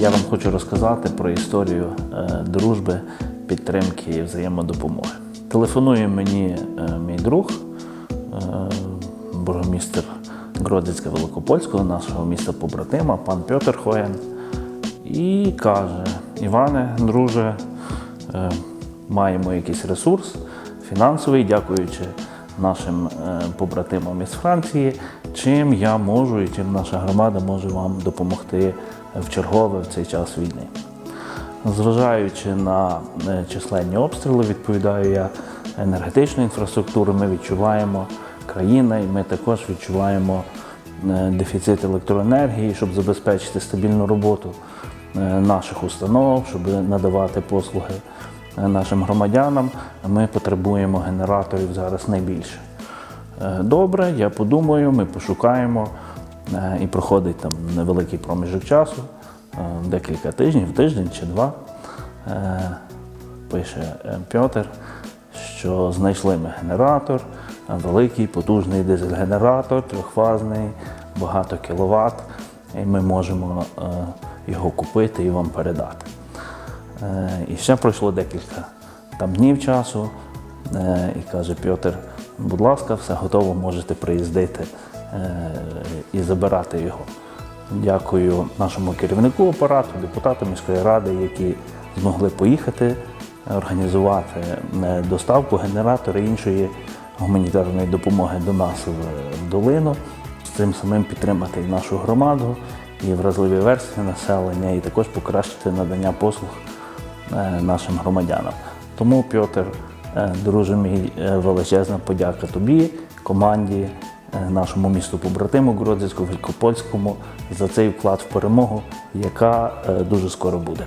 Я вам хочу розказати про історію е, дружби, підтримки і взаємодопомоги. Телефонує мені е, мій друг, е, бургомістр Гродицька Великопольського, нашого міста побратима, пан Пьотр Хоєн, і каже: Іване, друже, маємо якийсь ресурс фінансовий, дякуючи нашим е, побратимам із Франції, чим я можу і чим наша громада може вам допомогти в чергове в цей час війни. Зважаючи на е, численні обстріли, відповідаю я енергетичну інфраструктуру, ми відчуваємо країна, і ми також відчуваємо е, дефіцит електроенергії, щоб забезпечити стабільну роботу наших установ, щоб надавати послуги нашим громадянам. Ми потребуємо генераторів зараз найбільше. Е, Добре, я подумаю, ми пошукаємо е, і проходить там невеликий проміжок часу, е, декілька тижнів, тиждень чи два. Пише Пьотер, що знайшли ми генератор, великий, потужний дизель-генератор, трьохфазний, багато кіловат, і ми можемо його купити і вам передати. Е, І ще пройшло декілька там днів часу. Е, І каже Пьотр, будь ласка, все готово, можете приїздити е, і забирати його. Дякую нашому керівнику апарату, депутатам міської ради, які змогли поїхати, організувати доставку генератора іншої гуманітарної допомоги до нас в- долину, з цим самим підтримати і нашу громаду, і вразливі верстви населення, і також покращити надання послуг нашим громадянам. Тому, Пьотр, е, друже мій, е, величезна подяка тобі, команді, е, нашому місту побратиму Гродзицьку, Великопольському за цей вклад в перемогу, яка е, дуже скоро буде.